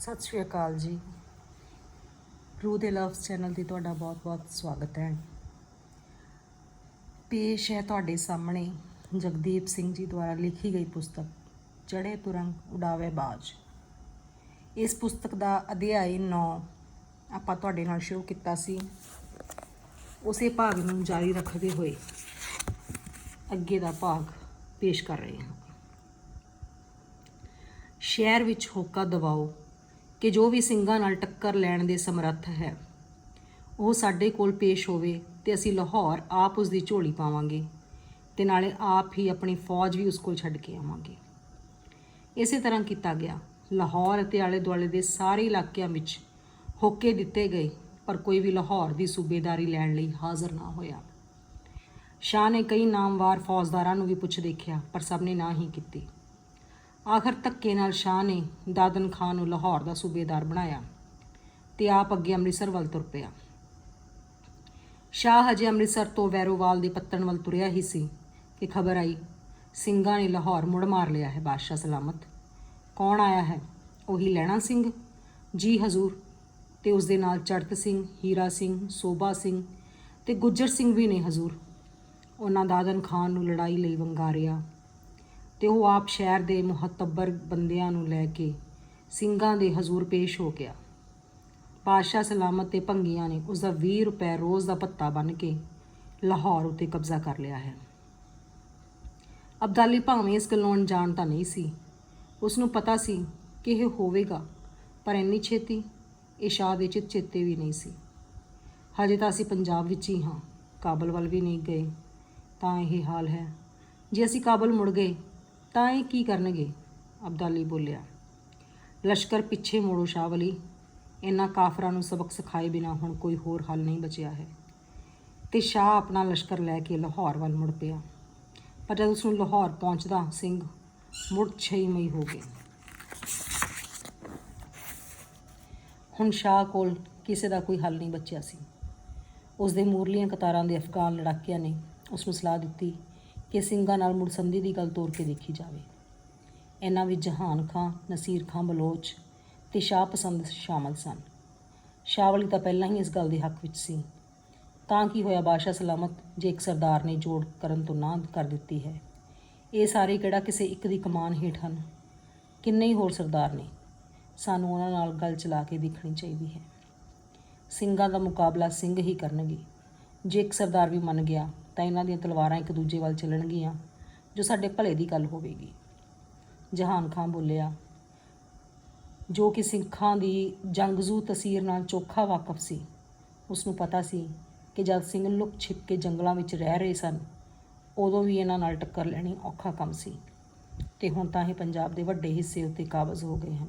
ਸਤਿ ਸ਼੍ਰੀ ਅਕਾਲ ਜੀ। ਰੂ ਦੇ ਲਵਸ ਚੈਨਲ ਤੇ ਤੁਹਾਡਾ ਬਹੁਤ-ਬਹੁਤ ਸਵਾਗਤ ਹੈ। ਪੇਸ਼ ਹੈ ਤੁਹਾਡੇ ਸਾਹਮਣੇ ਜਗਦੀਪ ਸਿੰਘ ਜੀ ਦੁਆਰਾ ਲਿਖੀ ਗਈ ਪੁਸਤਕ ਚੜੇ ਤੁਰੰਗ ਉਡਾਵੇ ਬਾਜ। ਇਸ ਪੁਸਤਕ ਦਾ ਅਧਿਆਇ 9 ਆਪਾਂ ਤੁਹਾਡੇ ਨਾਲ ਸ਼ੁਰੂ ਕੀਤਾ ਸੀ। ਉਸੇ ਭਾਗ ਨੂੰ ਜਾਰੀ ਰੱਖਦੇ ਹੋਏ ਅੱਗੇ ਦਾ ਭਾਗ ਪੇਸ਼ ਕਰ ਰਹੇ ਹਾਂ। ਸ਼ਹਿਰ ਵਿੱਚ ਹੋਕਾ ਦਬਾਓ ਕਿ ਜੋ ਵੀ ਸਿੰਘਾਂ ਨਾਲ ਟੱਕਰ ਲੈਣ ਦੇ ਸਮਰੱਥ ਹੈ, ਉਹ ਸਾਡੇ ਕੋਲ ਪੇਸ਼ ਹੋਵੇ ਤੇ ਅਸੀਂ ਲਾਹੌਰ ਆਪ ਉਸ ਦੀ ਝੋਲੀ ਪਾਵਾਂਗੇ ਤੇ ਨਾਲੇ ਆਪ ਹੀ ਆਪਣੀ ਫੌਜ ਵੀ ਉਸ ਕੋਲ ਛੱਡ ਕੇ ਆਵਾਂਗੇ। ਇਸੇ ਤਰ੍ਹਾਂ ਕੀਤਾ ਗਿਆ। ਲਾਹੌਰ ਅਤੇ ਆਲੇ ਦੁਆਲੇ ਦੇ ਸਾਰੇ ਇਲਾਕਿਆਂ ਵਿੱਚ ਹੋਕੇ ਦਿੱਤੇ ਗਏ, ਪਰ ਕੋਈ ਵੀ ਲਾਹੌਰ ਦੀ ਸੂਬੇਦਾਰੀ ਲੈਣ ਲਈ ਹਾਜ਼ਰ ਨਾ ਹੋਇਆ। ਸ਼ਾਹ ਨੇ ਕਈ ਨਾਮਵਾਰ ਫੌਜਦਾਰਾਂ ਨੂੰ ਵੀ ਪੁੱਛ ਦੇਖਿਆ, ਪਰ ਸਭ ਨੇ ਨਾ ਹੀ ਕੀਤੀ। ਆਖਰ ਧੱਕੇ ਨਾਲ ਸ਼ਾਹ ਨੇ ਦਾਦਨ ਖਾਨ ਨੂੰ ਲਾਹੌਰ ਦਾ ਸੂਬੇਦਾਰ ਬਣਾਇਆ ਤੇ ਆਪ ਅੱਗੇ ਅੰਮ੍ਰਿਤਸਰ ਵੱਲ ਤੁਰ ਪਿਆ। ਸ਼ਾਹ ਹਜੇ ਅੰਮ੍ਰਿਤਸਰ ਤੋਂ ਵੈਰੋਵਾਲ ਦੇ ਪੱਤਣ ਵੱਲ ਤੁਰਿਆ ਹੀ ਸੀ ਕਿ ਖਬਰ ਆਈ, ਸਿੰਘਾਂ ਨੇ ਲਾਹੌਰ ਮੁੜ ਮਾਰ ਲਿਆ ਹੈ ਬਾਦਸ਼ਾਹ ਸਲਾਮਤ। ਕੌਣ ਆਇਆ ਹੈ? ਉਹੀ ਲੈਣਾ ਸਿੰਘ? ਜੀ ਹਜ਼ੂਰ। ਤੇ ਉਸ ਦੇ ਨਾਲ ਚੜਤ ਸਿੰਘ, ਹੀਰਾ ਸਿੰਘ, ਸੋਭਾ ਸਿੰਘ ਤੇ ਗੁੱਜਰ ਸਿੰਘ ਵੀ ਨੇ ਹਜ਼ੂਰ। ਉਹਨਾਂ ਦਾਦਨ ਖਾਨ ਨੂੰ ਲੜਾਈ ਲਈ ਵੰਗਾਰਿਆ। ਤੇ ਉਹ ਆਪ ਸ਼ਹਿਰ ਦੇ ਮੁਹੱਤਬਰ ਬੰਦਿਆਂ ਨੂੰ ਲੈ ਕੇ ਸਿੰਘਾਂ ਦੇ ਹਜ਼ੂਰ ਪੇਸ਼ ਹੋ ਗਿਆ। ਪਾਸ਼ਾ ਸਲਾਮਤ ਤੇ ਭੰਗੀਆਂ ਨੇ ਉਸ ਦਾ 20 ਰੁਪਏ ਰੋਜ਼ ਦਾ ਭੱਤਾ ਬਣ ਕੇ ਲਾਹੌਰ ਉਤੇ ਕਬਜ਼ਾ ਕਰ ਲਿਆ ਹੈ। ਅਬਦਾਲੀ ਭਾਵੇਂ ਇਸ ਗੱਲੋਂ ਅਣਜਾਣ ਤਾਂ ਨਹੀਂ ਸੀ। ਉਸ ਨੂੰ ਪਤਾ ਸੀ ਕਿ ਇਹ ਹੋਵੇਗਾ, ਪਰ ਇੰਨੀ ਛੇਤੀ ਇਹ ਸ਼ਾਹ ਦੇ ਚਿੱਤ ਚੇਤੇ ਵੀ ਨਹੀਂ ਸੀ। ਹਜੇ ਤਾਂ ਅਸੀਂ ਪੰਜਾਬ ਵਿੱਚ ਹੀ ਹਾਂ, ਕਾਬਲ ਵੱਲ ਵੀ ਨਹੀਂ ਗਏ, ਤਾਂ ਇਹ ਹਾਲ ਹੈ। ਜੇ ਅਸੀਂ ਕਾਬਲ ਮੁੜ ਗਏ ਤਾਂ ਇਹ ਕੀ ਕਰਨਗੇ? ਅਬਦਾਲੀ ਬੋਲਿਆ। ਲਸ਼ਕਰ ਪਿੱਛੇ ਮੋੜੋ ਸ਼ਾਵਲੀ ਇਹਨਾਂ ਕਾਫਰਾਂ ਨੂੰ ਸਬਕ ਸਿਖਾਏ ਬਿਨਾ ਹੁਣ ਕੋਈ ਹੋਰ ਹੱਲ ਨਹੀਂ ਬਚਿਆ ਹੈ। ਤੇ ਸ਼ਾਹ ਆਪਣਾ ਲਸ਼ਕਰ ਲੈ ਕੇ ਲਾਹੌਰ ਵੱਲ ਮੁੜ ਪਿਆ। ਪਰ ਜਦ ਉਸ ਨੂੰ ਲਾਹੌਰ ਪਹੁੰਚਦਾ ਸਿੰਘ ਮੁੜ ਛੇਮਈ ਹੋ ਗਏ। ਹੁਣ ਸ਼ਾਹ ਕੋਲ ਕਿਸੇ ਦਾ ਕੋਈ ਹੱਲ ਨਹੀਂ ਬਚਿਆ ਸੀ। ਉਸ ਦੇ ਮੂਰਲੀਆਂ ਕਤਾਰਾਂ ਦੇ ਅਫਗਾਨ ਲੜਾਕਿਆਂ ਨੇ ਉਸ ਨੂੰ ਸਲਾਹ ਦਿੱਤੀ ਕਿ ਸਿੰਘਾਂ ਨਾਲ ਮੁੜ ਦੀ ਗੱਲ ਤੋਰ ਕੇ ਦੇਖੀ ਜਾਵੇ। ਇਹਨਾਂ ਵਿੱਚ ਜਹਾਨ ਖਾਂ, ਨਸੀਰ ਖਾਂ, ਬਲੋਚ ਤੇ ਸ਼ਾਹ ਪਸੰਦ ਸ਼ਾਮਲ ਸਨ। ਸ਼ਾਹ ਵਾਲੀ ਤਾਂ ਪਹਿਲਾਂ ਹੀ ਇਸ ਗੱਲ ਦੇ ਹੱਕ ਵਿੱਚ ਸੀ। ਤਾਂ ਕੀ ਹੋਇਆ ਬਾਦਸ਼ਾਹ ਸਲਾਮਤ ਜੇ ਇੱਕ ਸਰਦਾਰ ਨੇ ਜੋੜ ਕਰਨ ਤੋਂ ਨਾ ਕਰ ਦਿੱਤੀ ਹੈ? ਇਹ ਸਾਰੇ ਕਿਹੜਾ ਕਿਸੇ ਇੱਕ ਦੀ ਕਮਾਨ ਹੇਠ ਹਨ? ਕਿੰਨੇ ਹੀ ਹੋਰ ਸਰਦਾਰ ਨੇ? ਸਾਨੂੰ ਉਹਨਾਂ ਨਾਲ ਗੱਲ ਚਲਾ ਕੇ ਦੇਖਣੀ ਚਾਹੀਦੀ ਹੈ। ਸਿੰਘਾਂ ਦਾ ਮੁਕਾਬਲਾ ਸਿੰਘ ਹੀ ਕਰਨਗੇ। ਜੇ ਇੱਕ ਸਰਦਾਰ ਵੀ ਮੰਨ ਗਿਆ ਤਾਂ ਇਹਨਾਂ ਦੀਆਂ ਤਲਵਾਰਾਂ ਇੱਕ ਦੂਜੇ ਵੱਲ ਚੱਲਣਗੀਆਂ, ਜੋ ਸਾਡੇ ਭਲੇ ਦੀ ਗੱਲ ਹੋਵੇਗੀ। ਜਹਾਨ ਖਾਂ ਬੋਲਿਆ, ਜੋ ਕਿ ਸਿੱਖਾਂ ਦੀ ਜੰਗਜ਼ੂ ਤਸੀਰ ਨਾਲ ਚੋਖਾ ਵਾਕਫ ਸੀ ਉਸ ਨੂੰ ਪਤਾ ਸੀ ਕਿ ਜਦ ਸਿੰਘ ਲੁਕ ਛਿਪ ਕੇ ਜੰਗਲਾਂ ਵਿੱਚ ਰਹਿ ਰਹੇ ਸਨ, ਉਦੋਂ ਵੀ ਇਹਨਾਂ ਨਾਲ ਟੱਕਰ ਲੈਣੀ ਔਖਾ ਕੰਮ ਸੀ, ਤੇ ਹੁਣ ਤਾਂ ਇਹ ਪੰਜਾਬ ਦੇ ਵੱਡੇ ਹਿੱਸੇ ਉੱਤੇ ਕਾਬਜ਼ ਹੋ ਗਏ ਹਨ।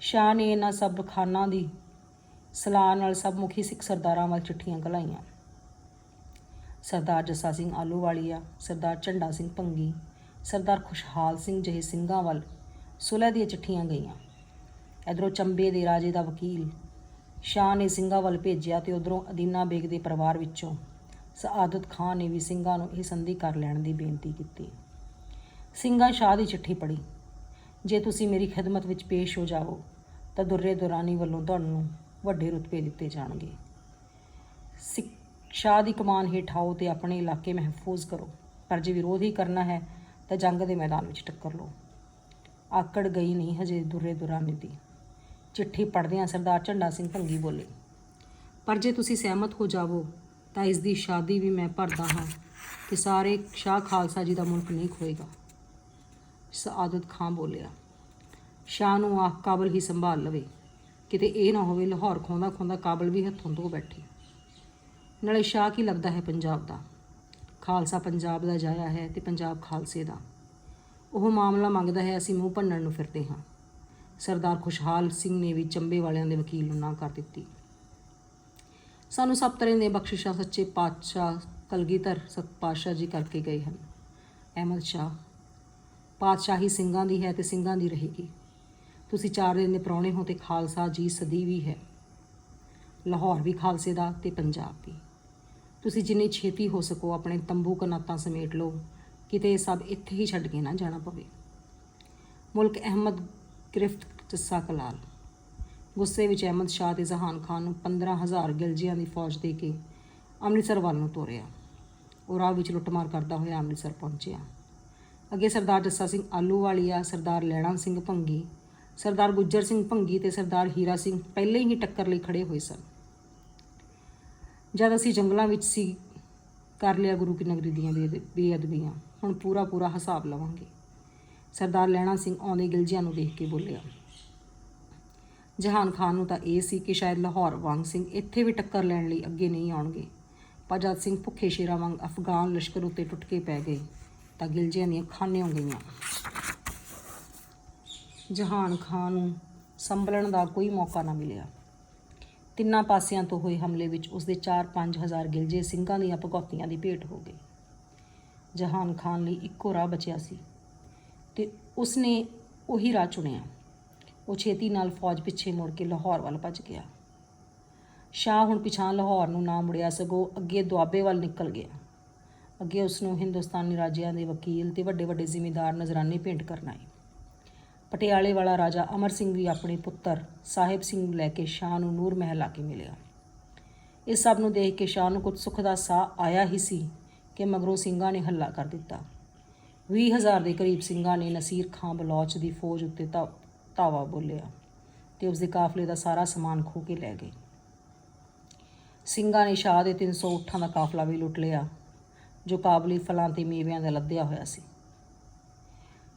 ਸ਼ਾਹ ਨੇ ਇਹਨਾਂ ਸਭ ਖਾਨਾਂ ਦੀ ਸਲਾਹ ਨਾਲ ਸਭ ਮੁਖੀ ਸਿੱਖ ਸਰਦਾਰਾਂ ਵੱਲ ਚਿੱਠੀਆਂ ਘਲਾਈਆਂ। ਸਰਦਾਰ ਜੱਸਾ ਸਿੰਘ ਆਲੂਵਾਲੀਆ ਸਰਦਾਰ ਝੰਡਾ ਸਿੰਘ ਭੰਗੀ, ਸਰਦਾਰ ਖੁਸ਼ਹਾਲ ਸਿੰਘ ਜਿਹੇ ਸਿੰਘਾਂ ਵੱਲ ਸੁਲਹ ਦੀਆਂ ਚਿੱਠੀਆਂ ਗਈਆਂ। ਇਧਰੋਂ ਚੰਬੇ ਦੇ ਰਾਜੇ ਦਾ ਵਕੀਲ ਸ਼ਾਹ ਨੇ ਸਿੰਘਾਂ ਵੱਲ ਭੇਜਿਆ ਤੇ ਉਧਰੋਂ ਅਦੀਨਾ ਬੇਗ ਦੇ ਪਰਿਵਾਰ ਵਿੱਚੋਂ ਸਆਦਤ ਖਾਨ ਨੇ ਵੀ ਸਿੰਘਾਂ ਨੂੰ ਇਹ ਸੰਧੀ ਕਰ ਲੈਣ ਦੀ ਬੇਨਤੀ ਕੀਤੀ। ਸਿੰਘਾਂ ਸ਼ਾਹ ਦੀ ਚਿੱਠੀ ਪੜ੍ਹੀ, ਜੇ ਤੁਸੀਂ ਮੇਰੀ ਖਿਦਮਤ ਵਿੱਚ ਪੇਸ਼ ਹੋ ਜਾਵੋ, ਤਾਂ ਦੁਰਰੇ ਦੁਰਾਨੀ ਵੱਲੋਂ ਤੁਹਾਨੂੰ ਵੱਡੇ ਰੁਤਬੇ ਦਿੱਤੇ ਜਾਣਗੇ। ਸਿੱਖ ਸ਼ਾਹ ਦੀ ਕਮਾਨ ਹੇਠ ਆਓ ਤੇ ਆਪਣੇ ਇਲਾਕੇ ਮਹਿਫੂਜ਼ ਕਰੋ। ਪਰ ਜੇ ਵਿਰੋਧ ਹੀ ਕਰਨਾ ਹੈ, ਤਾਂ ਜੰਗ ਦੇ ਮੈਦਾਨ ਵਿੱਚ ਟੱਕਰ ਲਓ। ਆਕੜ ਗਈ ਨਹੀਂ ਹਜੇ ਦੁਰੇ ਦੁਰਾਨੀ ਦੀ ਚਿੱਠੀ ਪੜ੍ਹਦਿਆਂ ਸਰਦਾਰ ਝੰਡਾ ਸਿੰਘ ਭੰਗੀ ਬੋਲੇ, ਪਰ ਜੇ ਤੁਸੀਂ ਸਹਿਮਤ ਹੋ ਜਾਵੋ, ਤਾਂ ਇਸ ਦੀ ਸ਼ਾਦੀ ਵੀ ਮੈਂ ਭਰਦਾ ਹਾਂ ਕਿ ਸਾਰੇ ਸ਼ਾਹ ਖਾਲਸਾ ਜੀ ਦਾ ਮੁਲਕ ਨਹੀਂ ਖੋਏਗਾ। ਸਆਦਤ ਖਾਂ ਬੋਲਿਆ, ਸ਼ਾਹ ਨੂੰ ਆਹ ਕਾਬਲ ਹੀ ਸੰਭਾਲ ਲਵੇ। ਕਿਤੇ ਇਹ ਨਾ ਹੋਵੇ, ਲਾਹੌਰ ਖੋਂਦਾ ਖੋਂਦਾ ਕਾਬਲ ਵੀ ਹੱਥੋਂ ਧੋ ਬੈਠੇ। ਨਾਲੇ ਸ਼ਾਹ ਕੀ ਲੱਗਦਾ ਹੈ ਪੰਜਾਬ ਦਾ। ਖਾਲਸਾ ਪੰਜਾਬ ਦਾ ਜਾਇਆ ਹੈ ਤੇ ਪੰਜਾਬ ਖਾਲਸੇ ਦਾ। ਉਹ ਮਾਮਲਾ ਮੰਗਦਾ ਹੈ, ਅਸੀਂ ਮੂੰਹ ਭੰਨਣ ਨੂੰ ਫਿਰਦੇ ਹਾਂ। ਸਰਦਾਰ ਖੁਸ਼ਹਾਲ ਸਿੰਘ ਨੇ ਵੀ ਚੰਬੇ ਵਾਲਿਆਂ ਦੇ ਵਕੀਲ ਨੂੰ ਨਾ ਕਰ ਦਿੱਤੀ। ਸਾਨੂੰ ਸਭ ਤਰ੍ਹਾਂ ਦੇ ਬਖਸ਼ਿਸ਼ਾਂ ਸੱਚੇ ਪਾਤਸ਼ਾਹ ਕਲਗੀਧਰ ਸਤ ਪਾਤਸ਼ਾਹ ਜੀ ਕਰਕੇ ਗਏ ਹਨ। ਅਹਿਮਦ ਸ਼ਾਹ, ਪਾਤਸ਼ਾਹੀ ਸਿੰਘਾਂ ਦੀ ਹੈ ਤੇ ਸਿੰਘਾਂ ਦੀ ਰਹੇਗੀ। ਤੁਸੀਂ ਚਾਰ ਦਿਨ ਦੇ ਪ੍ਰਾਹੁਣੇ ਹੋ ਤੇ ਖਾਲਸਾ ਜੀ ਸਦੀ ਵੀ ਹੈ। ਲਾਹੌਰ ਵੀ ਖਾਲਸੇ ਦਾ ਤੇ ਪੰਜਾਬ ਵੀ। ਤੁਸੀਂ ਜਿੰਨੀ ਛੇਤੀ ਹੋ ਸਕੋ ਆਪਣੇ ਤੰਬੂ ਕਨਾਤਾਂ ਸਮੇਟ ਲਓ, ਕਿਤੇ ਸਭ ਇੱਥੇ ਹੀ ਛੱਡ ਕੇ ਨਾ ਜਾਣਾ ਪਵੇ। ਮੁਲਕ ਅਹਿਮਦ ਗ੍ਰਿਫਤ ਜੱਸਾ ਕਲਾਲ। ਗੁੱਸੇ ਵਿੱਚ ਅਹਿਮਦ ਸ਼ਾਹ ਤੇ ਜ਼ਹਾਨ ਖਾਨ ਨੂੰ 15000 ਗਿਲਜੀਆਂ ਦੀ ਫੌਜ ਦੇ ਕੇ ਅੰਮ੍ਰਿਤਸਰ ਵੱਲ ਨੂੰ ਤੋਰਿਆ। ਉਹ ਰਾਹ ਵਿੱਚ ਲੁੱਟਮਾਰ ਕਰਦਾ ਹੋਇਆ ਅੰਮ੍ਰਿਤਸਰ ਪਹੁੰਚਿਆ। ਅੱਗੇ ਸਰਦਾਰ ਜੱਸਾ ਸਿੰਘ ਆਲੂਵਾਲੀਆ ਸਰਦਾਰ ਲੈਣਾ ਸਿੰਘ ਭੰਗੀ, ਸਰਦਾਰ ਗੁੱਜਰ ਸਿੰਘ ਭੰਗੀ ਤੇ ਸਰਦਾਰ ਹੀਰਾ ਸਿੰਘ ਪਹਿਲੇ ਹੀ ਟੱਕਰ ਲਈ ਖੜੇ ਹੋਏ ਸਨ। ਜਦ ਅਸੀਂ ਜੰਗਲਾਂ ਵਿੱਚ ਸੀ, ਕਰ ਲਿਆ ਗੁਰੂ ਕੀ ਨਗਰੀ ਦੀਆਂ ਬੇਅਦ- ਬੇਅਦਬੀਆਂ। ਹੁਣ ਪੂਰਾ ਪੂਰਾ ਹਿਸਾਬ ਲਵਾਂਗੇ। ਸਰਦਾਰ ਲੈਣਾ ਸਿੰਘ ਆਉਂਦੇ ਗਿਲਜੀਆਂ ਨੂੰ ਦੇਖ ਕੇ ਬੋਲਿਆ, ਜਹਾਨ ਖਾਨ ਨੂੰ ਤਾਂ ਇਹ ਸੀ ਕਿ ਸ਼ਾਇਦ ਲਾਹੌਰ ਵਾਂਗ ਸਿੰਘ ਇੱਥੇ ਵੀ ਟੱਕਰ ਲੈਣ ਲਈ ਅੱਗੇ ਨਹੀਂ ਆਉਣਗੇ। ਪਰ ਜਦ ਸਿੰਘ ਭੁੱਖੇ ਸ਼ੇਰਾਂ ਵਾਂਗ ਅਫਗਾਨ ਲਸ਼ਕਰ ਉੱਤੇ ਟੁੱਟ ਕੇ ਪੈ ਗਏ, ਤਾਂ ਗਿਲਜੀਆਂ ਦੀਆਂ ਖਾਨੇ ਹੋ ਗਈਆਂ। ਜਹਾਨ ਖਾਨ ਨੂੰ ਸੰਭਲਣ ਦਾ ਕੋਈ ਮੌਕਾ ਨਾ ਮਿਲਿਆ। ਤਿੰਨਾਂ ਪਾਸਿਆਂ ਤੋਂ ਹੋਏ ਹਮਲੇ ਵਿੱਚ ਉਸਦੇ 4-5 ਹਜ਼ਾਰ ਗਿਲਜੇ ਸਿੰਘਾਂ ਦੀਆਂ ਭਗੌਤੀਆਂ ਦੀ ਭੇਟ ਹੋ ਗਈ। ਜਹਾਨ ਖਾਨ ਲਈ ਇੱਕੋ ਰਾਹ ਬਚਿਆ ਸੀ ਤੇ ਉਸਨੇ ਉਹੀ ਰਾਹ ਚੁਣਿਆ। ਉਹ ਛੇਤੀ ਨਾਲ ਫੌਜ ਪਿੱਛੇ ਮੁੜ ਕੇ ਲਾਹੌਰ ਵੱਲ ਭੱਜ ਗਿਆ। ਸ਼ਾਹ ਹੁਣ ਪਿਛਾਂ ਲਾਹੌਰ ਨੂੰ ਨਾ ਮੁੜਿਆ ਸਗੋਂ ਅੱਗੇ ਦੁਆਬੇ ਵੱਲ ਨਿਕਲ ਗਿਆ। ਅੱਗੇ ਉਸ ਨੂੰ ਹਿੰਦੁਸਤਾਨੀ ਰਾਜਿਆਂ ਦੇ ਵਕੀਲ ਤੇ ਵੱਡੇ ਵੱਡੇ ਜ਼ਿਮੀਂਦਾਰ ਨਜ਼ਰਾਨੇ ਭੇਂਟ ਕਰਨ ਆਏ। ਪਟਿਆਲੇ ਵਾਲਾ ਰਾਜਾ ਅਮਰ ਸਿੰਘ ਵੀ ਆਪਣੇ ਪੁੱਤਰ ਸਾਹਿਬ ਸਿੰਘ ਨੂੰ ਲੈ ਕੇ ਸ਼ਾਹ ਨੂੰ ਨੂਰ ਮਹਿਲ ਆ ਕੇ ਮਿਲਿਆ। ਇਸ ਸਭ ਨੂੰ ਦੇਖ ਕੇ ਸ਼ਾਹ ਨੂੰ ਕੁਝ ਸੁੱਖ ਦਾ ਸਾਹ ਆਇਆ ਹੀ ਸੀ ਕਿ ਮਗਰੋਂ ਸਿੰਘਾਂ ਨੇ ਹੱਲਾ ਕਰ ਦਿੱਤਾ। 20000 ਦੇ ਕਰੀਬ ਸਿੰਘਾਂ ਨੇ ਨਸੀਰ ਖਾਂ ਬਲੌਚ ਦੀ ਫੌਜ ਉੱਤੇ ਧਾ- ਧਾਵਾ ਬੋਲਿਆ ਤੇ ਉਸ ਦੇ ਕਾਫਲੇ ਦਾ ਸਾਰਾ ਸਮਾਨ ਖੋ ਕੇ ਲੈ ਗਏ। ਸਿੰਘਾਂ ਨੇ ਸ਼ਾਹ ਦੇ 300 ਊਠਾਂ ਦਾ ਕਾਫਲਾ ਵੀ ਲੁੱਟ ਲਿਆ, ਜੋ ਕਾਬਲੀ ਫਲਾਂ ਤੇ ਮੇਵਿਆਂ ਦਾ ਲੱਦਿਆ ਹੋਇਆ ਸੀ।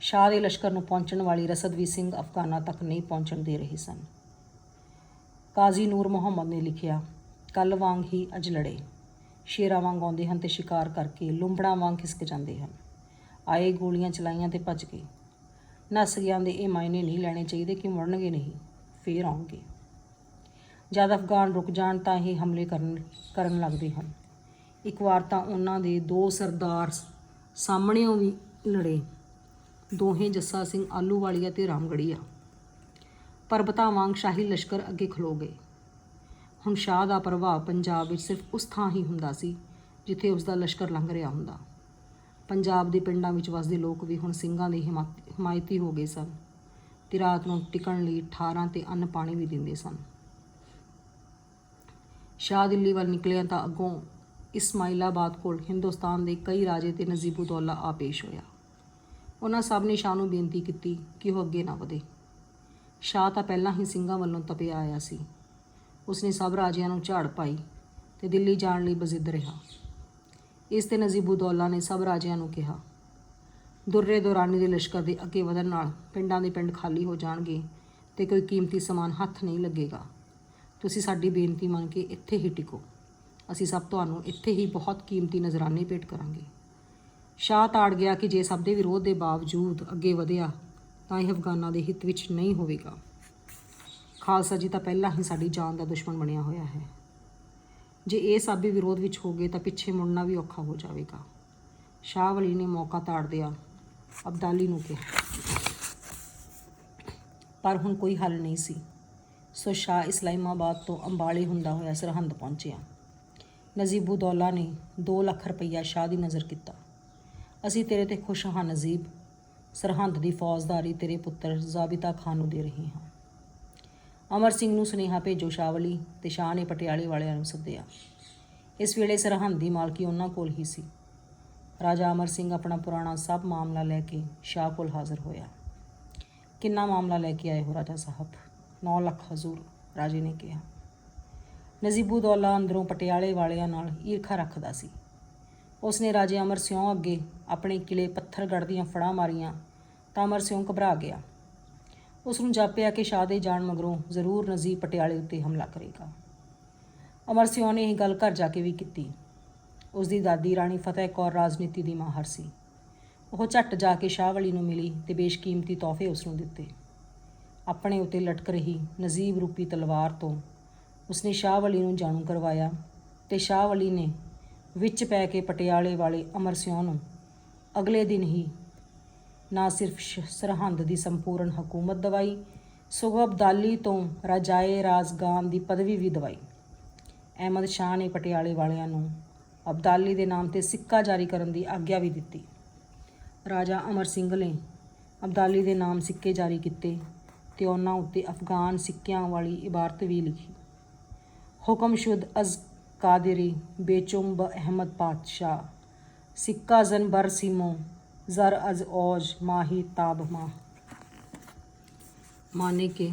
ਸ਼ਾਹ ਦੇ ਲਸ਼ਕਰ ਨੂੰ ਪਹੁੰਚਣ ਵਾਲੀ ਰਸਦਵੀ ਸਿੰਘ ਅਫਗਾਨਾਂ ਤੱਕ ਨਹੀਂ ਪਹੁੰਚਣ ਦੇ ਰਹੇ ਸਨ। ਕਾਜ਼ੀ ਨੂਰ ਮੁਹੰਮਦ ਨੇ ਲਿਖਿਆ, ਕੱਲ ਵਾਂਗ ਹੀ ਅਜ ਲੜੇ ਸ਼ੇਰਾਂ ਵਾਂਗ ਆਉਂਦੇ ਹਨ ਤੇ ਸ਼ਿਕਾਰ ਕਰਕੇ ਲੁੰਬੜਾਂ ਵਾਂਗ ਖਿਸਕ ਜਾਂਦੇ ਹਨ। ਆਏ ਗੋਲੀਆਂ ਚਲਾਈਆਂ ਤੇ ਭੱਜ ਗਏ। ਨੱਸ ਗਿਆ ਦੇ ਇਹ ਮਾਇਨੇ ਨਹੀਂ ਲੈਣੇ ਚਾਹੀਦੇ ਕਿ ਮੁੜਨਗੇ ਨਹੀਂ, ਫੇਰ ਆਉਣਗੇ। ਜਦ ਅਫਗਾਨ ਰੁਕ ਜਾਣ ਤਾਂ ਇਹ ਹਮਲੇ ਕਰਨ ਕਰਨ ਲੱਗਦੇ ਹਨ। ਇੱਕ ਵਾਰ ਤਾਂ ਉਹਨਾਂ ਦੇ ਦੋ ਸਰਦਾਰ ਸਾਹਮਣੇੋਂ ਵੀ ਲੜੇ। ਦੋਹੇ ਜੱਸਾ ਸਿੰਘ ਆਲੂਵਾਲੀਆ ਤੇ ਰਾਮਗੜੀਆ। ਪਰਬਤਾਂ ਵਾਂਗ ਸ਼ਾਹੀ ਲਸ਼ਕਰ ਅੱਗੇ ਖਲੋ ਗਏ। ਹੁਣ ਸ਼ਾਹ ਦਾ ਪ੍ਰਭਾਵ ਪੰਜਾਬ ਵਿੱਚ ਸਿਰਫ ਉਸ ਥਾਂ ਹੀ ਹੁੰਦਾ ਸੀ, ਜਿੱਥੇ ਉਸ ਦਾ ਲਸ਼ਕਰ ਲੰਘ ਰਿਹਾ ਹੁੰਦਾ। ਪੰਜਾਬ ਦੇ ਪਿੰਡਾਂ ਵਿੱਚ ਵਸਦੇ ਲੋਕ ਵੀ ਹੁਣ ਸਿੰਘਾਂ ਦੇ ਹਿਮਾ- ਹਮਾਇਤੀ ਹੋ ਗਏ ਸਨ ਤੇ ਰਾਤ ਨੂੰ ਟਿਕਣ ਲਈ ਠਾਰਾਂ ਤੇ ਅੰਨ ਪਾਣੀ ਵੀ ਦਿੰਦੇ ਸਨ। ਸ਼ਾਹ ਦਿੱਲੀ ਵੱਲ ਨਿਕਲਿਆ ਤਾਂ ਅੱਗੋਂ ਇਸਮਾਈਲਾਬਾਦ ਕੋਲ ਹਿੰਦੁਸਤਾਨ ਦੇ ਕਈ ਰਾਜੇ ਤੇ ਨਜੀਬੁਦੌਲਾ ਆ ਪੇਸ਼ ਹੋਇਆ। ਉਹਨਾਂ ਸਭ ਨੇ ਸ਼ਾਹ ਨੂੰ ਬੇਨਤੀ ਕੀਤੀ ਕਿ ਉਹ ਅੱਗੇ ਨਾ ਵਧੇ। ਸ਼ਾਹ ਤਾਂ ਪਹਿਲਾਂ ਹੀ ਸਿੰਘਾਂ ਵੱਲੋਂ ਤਪਿਆ ਆਇਆ ਸੀ। ਉਸਨੇ ਸਭ ਰਾਜਿਆਂ ਨੂੰ ਝਾੜ ਪਾਈ ਤੇ ਦਿੱਲੀ ਜਾਣ ਲਈ ਬਜ਼ਿੱਦ ਰਿਹਾ। ਇਸ ਤੇ ਨਜੀਬੁਦੌਲਾ ਨੇ ਸਭ ਰਾਜਿਆਂ ਨੂੰ ਕਿਹਾ, ਦੁਰਰੇ ਦੌਰਾਨੀ ਦੇ ਲਸ਼ਕਰ ਦੇ ਅੱਗੇ ਵਧਣ ਨਾਲ ਪਿੰਡਾਂ ਦੇ ਪਿੰਡ ਖਾਲੀ ਹੋ ਜਾਣਗੇ ਤੇ ਕੋਈ ਕੀਮਤੀ ਸਮਾਨ ਹੱਥ ਨਹੀਂ ਲੱਗੇਗਾ। ਤੁਸੀਂ ਸਾਡੀ ਬੇਨਤੀ ਮੰਨ ਕੇ ਇੱਥੇ ਹੀ ਟਿਕੋ। ਅਸੀਂ ਸਭ ਤੁਹਾਨੂੰ ਇੱਥੇ ਹੀ ਬਹੁਤ ਕੀਮਤੀ ਨਜ਼ਰਾਨੇ ਭੇਟ ਕਰਾਂਗੇ। ਸ਼ਾਹ ਤਾੜ ਗਿਆ ਕਿ ਜੇ ਸਭ ਦੇ ਵਿਰੋਧ ਦੇ ਬਾਵਜੂਦ ਅੱਗੇ ਵਧਿਆ, ਤਾਂ ਇਹ ਅਫਗਾਨਾਂ ਦੇ ਹਿੱਤ ਵਿੱਚ ਨਹੀਂ ਹੋਵੇਗਾ। ਖਾਲਸਾ ਜੀ ਤਾਂ ਪਹਿਲਾਂ ਹੀ ਸਾਡੀ ਜਾਨ ਦਾ ਦੁਸ਼ਮਣ ਬਣਿਆ ਹੋਇਆ ਹੈ। ਜੇ ਇਹ ਸਭ ਵੀ ਵਿਰੋਧ ਵਿੱਚ ਹੋ ਗਏ ਤਾਂ ਪਿੱਛੇ ਮੁੜਨਾ ਵੀ ਔਖਾ ਹੋ ਜਾਵੇਗਾ। ਸ਼ਾਹ ਵਲੀ ਨੇ ਮੌਕਾ ਤਾੜ ਦਿਆ, ਅਬਦਾਲੀ ਨੂੰ ਕਿਹਾ। ਪਰ ਹੁਣ ਕੋਈ ਹੱਲ ਨਹੀਂ ਸੀ। ਸੋ ਸ਼ਾਹ ਇਸਲਾਮਾਬਾਦ ਤੋਂ ਅੰਬਾਲੇ ਹੁੰਦਾ ਹੋਇਆ ਸਰਹੰਦ ਪਹੁੰਚਿਆ। ਨਜ਼ੀਬਦੌਲਾ ਨੇ 2 ਲੱਖ ਰੁਪਈਆ ਸ਼ਾਹ ਦੀ ਨਜ਼ਰ ਕੀਤਾ। ਅਸੀਂ ਤੇਰੇ ਤੇ ਖੁਸ਼ ਹਾਂ ਨਜੀਬ। ਸਰਹੰਦ ਦੀ ਫੌਜਦਾਰੀ ਤੇਰੇ ਪੁੱਤਰ ਜ਼ਾਬਿਤਾ ਖਾਨ ਨੂੰ ਦੇ ਰਹੇ ਹਾਂ। ਅਮਰ ਸਿੰਘ ਨੂੰ ਸੁਨੇਹਾ ਭੇਜੋ ਸ਼ਾਵਲੀ ਤੇ ਸ਼ਾਹ ਨੇ ਪਟਿਆਲੇ ਵਾਲਿਆਂ ਨੂੰ ਸੱਦਿਆ। ਇਸ ਵੇਲੇ ਸਰਹੰਦ ਦੀ ਮਾਲਕੀ ਉਹਨਾਂ ਕੋਲ ਹੀ ਸੀ। ਰਾਜਾ ਅਮਰ ਸਿੰਘ ਆਪਣਾ ਪੁਰਾਣਾ ਸਭ ਮਾਮਲਾ ਲੈ ਕੇ ਸ਼ਾਹ ਕੋਲ ਹਾਜ਼ਰ ਹੋਇਆ। ਕਿੰਨਾ ਮਾਮਲਾ ਲੈ ਕੇ ਆਏ ਹੋ ਰਾਜਾ ਸਾਹਿਬ? 9 ਲੱਖ ਹਜ਼ੂਰ, ਰਾਜੇ ਨੇ ਕਿਹਾ। ਨਜੀਬੂਦੌਲਾ ਅੰਦਰੋਂ ਪਟਿਆਲੇ ਵਾਲਿਆਂ ਨਾਲ ਈਰਖਾ ਰੱਖਦਾ ਸੀ। ਉਸ ਨੇ ਰਾਜੇ ਅਮਰ ਸਿਉਂ ਅੱਗੇ ਆਪਣੇ ਕਿਲੇ ਪੱਥਰਗੜ੍ਹ ਦੀਆਂ ਫੜਾਂ ਮਾਰੀਆਂ ਤਾਂ ਅਮਰ ਸਿਉਂ ਘਬਰਾ ਗਿਆ। ਉਸ ਨੂੰ ਜਾਪਿਆ ਕਿ ਸ਼ਾਹ ਦੇ ਜਾਣ ਮਗਰੋਂ ਜ਼ਰੂਰ ਨਜ਼ੀਬ ਪਟਿਆਲੇ ਉੱਤੇ ਹਮਲਾ ਕਰੇਗਾ। ਅਮਰ ਸਿਉਂ ਨੇ ਇਹ ਗੱਲ ਘਰ ਜਾ ਕੇ ਵੀ ਕੀਤੀ। ਉਸ ਦੀ ਦਾਦੀ ਰਾਣੀ ਫਤਿਹ ਕੌਰ ਰਾਜਨੀਤੀ ਦੀ ਮਾਹਰ ਸੀ। ਉਹ ਝੱਟ ਜਾ ਕੇ ਸ਼ਾਹਵਲੀ ਨੂੰ ਮਿਲੀ ਤੇ ਬੇਸ਼ਕੀਮਤੀ ਤੋਹਫੇ ਉਸ ਨੂੰ ਦਿੱਤੇ। ਆਪਣੇ ਉੱਤੇ ਲਟਕ ਰਹੀ ਨਜ਼ੀਬ ਰੂਪੀ ਤਲਵਾਰ ਤੋਂ ਉਸਨੇ ਸ਼ਾਹਵਲੀ ਨੂੰ ਜਾਣੂ ਕਰਵਾਇਆ ਤੇ ਸ਼ਾਹਵਲੀ ਨੇ ਵਿੱਚ ਪੈ ਕੇ ਪਟਿਆਲੇ ਵਾਲੇ ਅਮਰ ਸਿਉਂ ਨੂੰ ਅਗਲੇ ਦਿਨ ਹੀ ਨਾ ਸਿਰਫ ਸਰਹੰਦ ਦੀ ਸੰਪੂਰਨ ਹਕੂਮਤ ਦਵਾਈ, ਸਗੋਂ ਅਬਦਾਲੀ ਤੋਂ ਰਾਜਾਏ ਰਾਜ਼ਗਾਨ ਦੀ ਪਦਵੀ ਵੀ ਦਵਾਈ। ਅਹਿਮਦ ਸ਼ਾਹ ਨੇ ਪਟਿਆਲੇ ਵਾਲਿਆਂ ਨੂੰ ਅਬਦਾਲੀ ਦੇ ਨਾਮ ਤੇ ਸਿੱਕਾ ਜਾਰੀ ਕਰਨ ਦੀ ਆਗਿਆ ਵੀ ਦਿੱਤੀ। ਰਾਜਾ ਅਮਰ ਸਿੰਘ ਨੇ ਅਬਦਾਲੀ ਦੇ ਨਾਮ ਸਿੱਕੇ ਜਾਰੀ ਕੀਤੇ ਤੇ ਉਹਨਾਂ ਉੱਤੇ ਅਫਗਾਨ ਸਿੱਕਿਆਂ ਵਾਲੀ ਇਬਾਰਤ ਵੀ ਲਿਖੀ। ਹੁਕਮ ਸ਼ੁਦ ਅਜ਼ ਕਾਦਰੀ ਬੇਚੁੰਬ ਅਹਿਮਦ ਪਾਤਸ਼ਾਹ ਸਿੱਕਾ ਜ਼ਨ ਬਰ ਸੀਮੋ ਜ਼ਰ ਅਜ਼ ਔਜ ਮਾਹੀ ਤਾਬ ਮਾ ਮਾਨੇ ਕੇ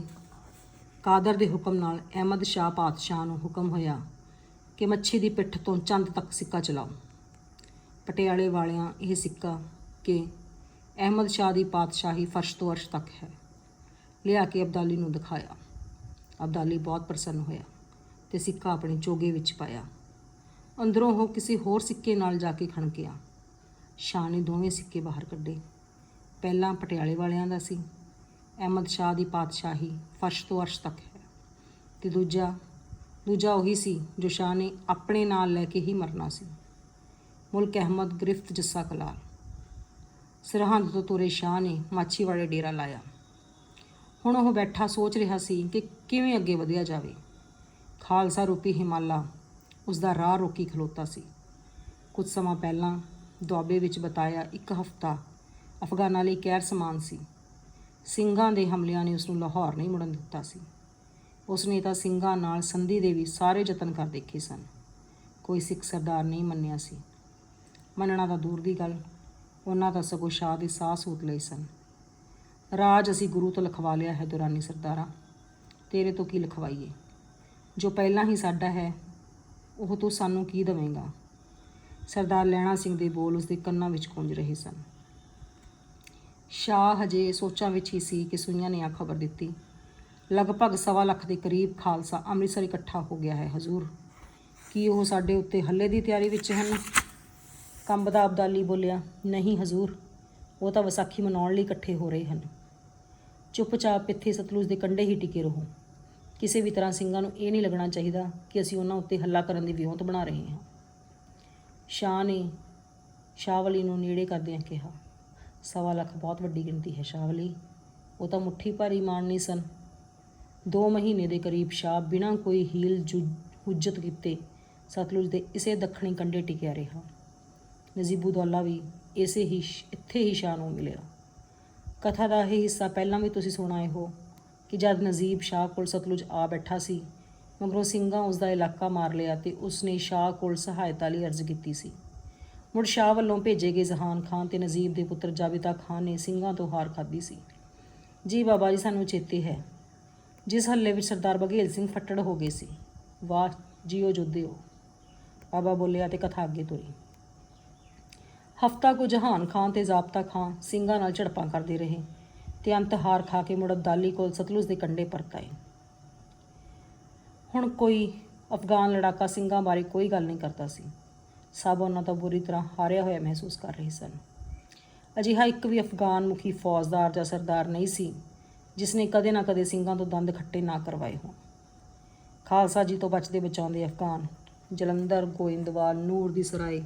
ਕਾਦਰ ਦੇ ਹੁਕਮ ਨਾਲ ਅਹਿਮਦ ਸ਼ਾਹ ਪਾਤਸ਼ਾਹ ਨੂੰ ਹੁਕਮ ਹੋਇਆ ਕਿ ਮੱਛੀ ਦੀ ਪਿੱਠ ਤੋਂ ਚੰਦ ਤੱਕ ਸਿੱਕਾ ਚਲਾਓ ਪਟਿਆਲੇ ਵਾਲਿਆਂ ਇਹ ਸਿੱਕਾ ਕਿ ਅਹਿਮਦ ਸ਼ਾਹ ਦੀ ਪਾਤਸ਼ਾਹੀ ਫਰਸ਼ ਤੋਂ ਅਰਸ਼ ਤੱਕ ਹੈ ਲਿਆ ਕੇ ਅਬਦਾਲੀ ਨੂੰ ਦਿਖਾਇਆ ਅਬਦਾਲੀ ਬਹੁਤ ਪ੍ਰਸੰਨ ਹੋਇਆ ਤੇ ਸਿੱਕਾ ਆਪਣੇ ਚੋਗੇ ਵਿੱਚ ਪਾਇਆ। ਅੰਦਰੋਂ ਉਹ ਕਿਸੇ ਹੋਰ ਸਿੱਕੇ ਨਾਲ ਜਾ ਕੇ ਖਣਕਿਆ। ਸ਼ਾਹ ਨੇ ਦੋਵੇਂ ਸਿੱਕੇ ਬਾਹਰ ਕੱਢੇ। ਪਹਿਲਾਂ ਪਟਿਆਲੇ ਵਾਲਿਆਂ ਦਾ ਸੀ। ਅਹਿਮਦ ਸ਼ਾਹ ਦੀ ਪਾਤਸ਼ਾਹੀ ਫਰਸ਼ ਤੋਂ ਅਰਸ਼ ਤੱਕ ਹੈ। ਤੇ ਦੂਜਾ ਦੂਜਾ ਉਹੀ ਸੀ ਜੋ ਸ਼ਾਹ ਨੇ ਆਪਣੇ ਨਾਲ ਲੈ ਕੇ ਹੀ ਮਰਨਾ ਸੀ। ਮੁਲਕ ਅਹਿਮਦ ਗ੍ਰਿਫਤ ਜੱਸਾ ਕਲਾਲ। ਸਰਹੰਦ ਤੋਂ ਤੁਰੇ ਸ਼ਾਹ ਨੇ ਮਾਛੀ ਵਾਲੇ ਡੇਰਾ ਲਾਇਆ। ਹੁਣ ਉਹ ਬੈਠਾ ਸੋਚ ਰਿਹਾ ਸੀ ਕਿ ਕਿਵੇਂ ਅੱਗੇ ਵਧਿਆ ਜਾਵੇ। ਖਾਲਸਾ ਰੂਪੀ ਹਿਮਾਲਾ ਉਸ ਦਾ ਰਾਹ ਰੋਕੀ ਖਲੋਤਾ ਸੀ। ਕੁਝ ਸਮਾਂ ਪਹਿਲਾਂ ਦੁਆਬੇ ਵਿੱਚ ਬਤਾਇਆ ਇੱਕ ਹਫ਼ਤਾ ਅਫਗਾਨਾਂ ਲਈ ਕਹਿਰ ਸਮਾਨ ਸੀ। ਸਿੰਘਾਂ ਦੇ ਹਮਲਿਆਂ ਨੇ ਉਸ ਨੂੰ ਲਾਹੌਰ ਨਹੀਂ ਮੁੜਨ ਦਿੱਤਾ ਸੀ। ਉਸ ਨੇ ਤਾਂ ਸਿੰਘਾਂ ਨਾਲ ਸੰਧੀ ਦੇ ਵੀ ਸਾਰੇ ਯਤਨ ਕਰ ਦੇਖੇ ਸਨ। ਕੋਈ ਸਿੱਖ ਸਰਦਾਰ ਨਹੀਂ ਮੰਨਿਆ ਸੀ। ਮੰਨਣਾ ਤਾਂ ਦੂਰ ਦੀ ਗੱਲ, ਉਹਨਾਂ ਦਾ ਸਗੋਂ ਸ਼ਾਹ ਦੇ ਸਾਹ ਸੂਤ ਲਈ ਸਨ। ਰਾਜ ਅਸੀਂ ਗੁਰੂ ਤੋਂ ਲਿਖਵਾ ਲਿਆ ਹੈ ਦੁਰਾਨੀ ਸਰਦਾਰਾ, ਤੇਰੇ ਤੋਂ ਕੀ ਲਿਖਵਾਈਏ? ਜੋ ਪਹਿਲਾਂ ਹੀ ਸਾਡਾ ਹੈ, ਉਹ ਤੂੰ ਸਾਨੂੰ ਕੀ ਦੇਵੇਂਗਾ? ਸਰਦਾਰ ਲੈਣਾ ਸਿੰਘ ਦੇ ਬੋਲ ਉਸਦੇ ਕੰਨਾਂ ਵਿੱਚ ਗੂੰਜ ਰਹੇ ਸਨ। ਸ਼ਾਹ ਹਜੇ ਸੋਚਾਂ ਵਿੱਚ ਹੀ ਸੀ ਕਿ ਸੁਈਆਂ ਨੇ ਆ ਖਬਰ ਦਿੱਤੀ। ਲਗਭਗ ਸਵਾ ਲੱਖ ਦੇ ਕਰੀਬ ਖਾਲਸਾ ਅੰਮ੍ਰਿਤਸਰ ਇਕੱਠਾ ਹੋ ਗਿਆ ਹੈ, ਹਜ਼ੂਰ। ਕੀ ਉਹ ਸਾਡੇ ਉੱਤੇ ਹੱਲੇ ਦੀ ਤਿਆਰੀ ਵਿੱਚ ਹਨ? ਕੰਬਦਾ ਅਬਦਾਲੀ ਬੋਲਿਆ, ਨਹੀਂ ਹਜ਼ੂਰ, ਉਹ ਤਾਂ ਵਿਸਾਖੀ ਮਨਾਉਣ ਲਈ ਇਕੱਠੇ ਹੋ ਰਹੇ ਹਨ। ਚੁੱਪਚਾਪ ਇੱਥੇ ਸਤਲੁਜ ਦੇ ਕੰਢੇ ਹੀ ਟਿਕੇ ਰਹੋ। ਕਿਸੇ ਵੀ ਤਰ੍ਹਾਂ ਸਿੰਘਾਂ ਨੂੰ ਇਹ ਨਹੀਂ ਲੱਗਣਾ ਚਾਹੀਦਾ ਕਿ ਅਸੀਂ ਉਹਨਾਂ ਉੱਤੇ ਹੱਲਾ ਕਰਨ ਦੀ ਵਿਉਂਤ ਬਣਾ ਰਹੇ ਹਾਂ। ਸ਼ਾਹ ਨੇ ਸ਼ਾਵਲੀ ਨੂੰ ਨੇੜੇ ਕਰਦਿਆਂ ਕਿਹਾ, ਸਵਾ ਲੱਖ ਬਹੁਤ ਵੱਡੀ ਗਿਣਤੀ ਹੈ ਸ਼ਾਵਲੀ ਉਹ ਤਾਂ ਮੁੱਠੀ ਭਾਰੀ ਮਾਣ ਨਹੀਂ ਸਨ। ਦੋ ਮਹੀਨੇ ਦੇ ਕਰੀਬ ਸ਼ਾਹ ਬਿਨਾਂ ਕੋਈ ਹੀਲ ਜੁ- ਹੁਜਤ ਕੀਤੇ ਸਤਲੁਜ ਦੇ ਇਸੇ ਦੱਖਣੀ ਕੰਢੇ ਟਿਕਿਆ ਰਿਹਾ। ਨਜ਼ੀਬੂਦੌਲਾ ਵੀ ਇਸੇ ਹੀ ਇੱਥੇ ਹੀ ਸ਼ਾਹ ਨੂੰ ਮਿਲਿਆ। ਕਥਾ ਦਾ ਇਹ ਹਿੱਸਾ ਪਹਿਲਾਂ ਵੀ ਤੁਸੀਂ ਸੁਣਾਏ ਹੋ। ਕਿ ਜਦ ਨਜ਼ੀਬ ਸ਼ਾਹ ਕੋਲ ਸਤਲੁਜ ਆ ਬੈਠਾ ਸੀ, ਮਗਰੋਂ ਸਿੰਘਾਂ ਉਸ ਦਾ ਇਲਾਕਾ ਮਾਰ ਲਿਆ ਤੇ ਉਸ ਨੇ ਸ਼ਾਹ ਕੋਲ ਸਹਾਇਤਾ ਲਈ ਅਰਜ਼ ਕੀਤੀ ਸੀ। ਮੁੜ ਸ਼ਾਹ ਵੱਲੋਂ ਭੇਜੇ ਗਏ ਜ਼ਹਾਨ ਖਾਨ ਤੇ ਨਜ਼ੀਬ ਦੇ ਪੁੱਤਰ ਜਾਬਿਤਾ ਖਾਨ ਨੇ ਸਿੰਘਾਂ ਤੋਂ ਹਾਰ ਖਾਧੀ ਸੀ। ਜੀ ਬਾਬਾ ਜੀ, ਸਾਨੂੰ ਚੇਤੇ ਹੈ। ਜਿਸ ਹੱਲੇ ਵਿੱਚ ਸਰਦਾਰ ਬਘੇਲ ਸਿੰਘ ਫੱਟੜ ਹੋ ਗਏ ਸੀ। ਵਾਹ, ਜੀਓ ਜੋਧਿਓ। ਬਾਬਾ ਬੋਲਿਆ ਤੇ ਕਥਾ ਅੱਗੇ ਤੁਰੀ। ਹਫਤਾ ਕੁ ਜਹਾਨ ਖਾਨ ਤੇ ਜ਼ਾਬਤਾ ਖਾਨ ਸਿੰਘਾਂ ਨਾਲ ਝੜਪਾਂ ਕਰਦੇ ਰਹੇ। ਤੇ ਅੰਤ ਹਾਰ ਖਾ ਕੇ ਮੁੜ ਅਬਦਾਲੀ ਕੋਲ ਸਤਲੁਜ ਦੇ ਕੰਢੇ ਪਰਤ ਆਏ ਹੁਣ ਕੋਈ ਅਫਗਾਨ ਲੜਾਕਾ ਸਿੰਘਾਂ ਬਾਰੇ ਕੋਈ ਗੱਲ ਨਹੀਂ ਕਰਦਾ ਸੀ। ਸਭ ਉਹਨਾਂ ਤੋਂ ਬੁਰੀ ਤਰ੍ਹਾਂ ਹਾਰਿਆ ਹੋਇਆ ਮਹਿਸੂਸ ਕਰ ਰਹੇ ਸਨ। ਅਜਿਹਾ ਇੱਕ ਵੀ ਅਫਗਾਨ ਮੁਖੀ ਫੌਜਦਾਰ ਜਾਂ ਸਰਦਾਰ ਨਹੀਂ ਸੀ, ਜਿਸ ਨੇ ਕਦੇ ਨਾ ਕਦੇ ਸਿੰਘਾਂ ਤੋਂ ਦੰਦ ਖੱਟੇ ਨਾ ਕਰਵਾਏ ਹੋਣ। ਖਾਲਸਾ ਜੀ ਤੋਂ ਬਚਦੇ ਬਚਾਉਂਦੇ ਅਫਗਾਨ ਜਲੰਧਰ, ਗੋਇੰਦਵਾਲ, ਨੂਰ ਦੀ ਸਰਾਏ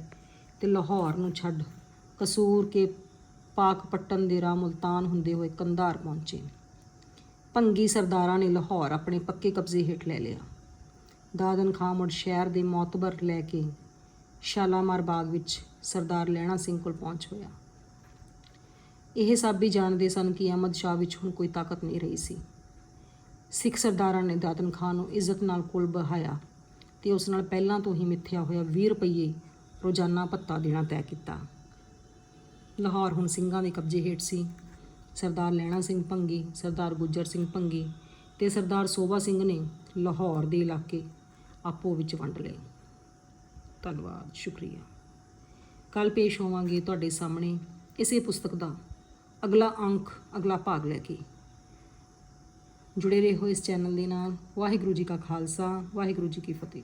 ਤੇ ਲਾਹੌਰ ਨੂੰ ਛੱਡ ਕਸੂਰ ਕੇ ਪਾਕ ਪੱਟਨ ਦੇ ਰਾਹ ਮੁਲਤਾਨ ਹੁੰਦੇ ਹੋਏ ਕੰਧਾਰ ਪਹੁੰਚੇ। ਭੰਗੀ ਸਰਦਾਰਾਂ ਨੇ ਲਾਹੌਰ ਆਪਣੇ ਪੱਕੇ ਕਬਜ਼ੇ ਹੇਠ ਲੈ ਲਿਆ। ਦਾਦਨ ਖਾਂ ਮੁੜ ਸ਼ਹਿਰ ਦੇ ਮੌਤਬਰ ਲੈ ਕੇ ਸ਼ਾਲਾਮਾਰ ਬਾਗ ਵਿੱਚ ਸਰਦਾਰ ਲੈਣਾ ਸਿੰਘ ਕੋਲ ਪਹੁੰਚ ਹੋਇਆ। ਇਹ ਸਭ ਵੀ ਜਾਣਦੇ ਸਨ ਕਿ ਅਹਿਮਦ ਸ਼ਾਹ ਵਿੱਚ ਹੁਣ ਕੋਈ ਤਾਕਤ ਨਹੀਂ ਰਹੀ ਸੀ। ਸਿੱਖ ਸਰਦਾਰਾਂ ਨੇ ਦਾਦਨ ਖਾਂ ਨੂੰ ਇੱਜ਼ਤ ਨਾਲ ਕੋਲ ਬਹਾਇਆ ਤੇ ਉਸ ਨਾਲ ਪਹਿਲਾਂ ਤੋਂ ਹੀ ਮਿੱਥਿਆ ਹੋਇਆ 20 ਰੁਪਏ ਰੋਜ਼ਾਨਾ ਭੱਤਾ ਦੇਣਾ ਤੈਅ ਕੀਤਾ। ਲਾਹੌਰ ਹੁਣ ਸਿੰਘਾਂ ਦੇ ਕਬਜ਼ੇ ਹੇਠ ਸੀ। ਸਰਦਾਰ ਲੈਣਾ ਸਿੰਘ ਭੰਗੀ, ਸਰਦਾਰ ਗੁੱਜਰ ਸਿੰਘ ਭੰਗੀ ਤੇ ਸਰਦਾਰ ਸੋਭਾ ਸਿੰਘ ਨੇ ਲਾਹੌਰ ਦੇ ਇਲਾਕੇ ਆਪੋ ਵਿੱਚ ਵੰਡ ਲਏ। ਧੰਨਵਾਦ, ਸ਼ੁਕਰੀਆ। ਕੱਲ ਪੇਸ਼ ਹੋਵਾਂਗੇ ਤੁਹਾਡੇ ਸਾਹਮਣੇ ਇਸੇ ਪੁਸਤਕ ਦਾ ਅਗਲਾ ਅੰਕ, ਅਗਲਾ ਭਾਗ ਲੈ ਕੇ। ਜੁੜੇ ਰਹੋ ਇਸ ਚੈਨਲ ਦੇ ਨਾਲ। ਵਾਹਿਗੁਰੂ ਜੀ ਕਾ ਖਾਲਸਾ, ਵਾਹਿਗੁਰੂ ਜੀ ਕੀ ਫਤਿਹ।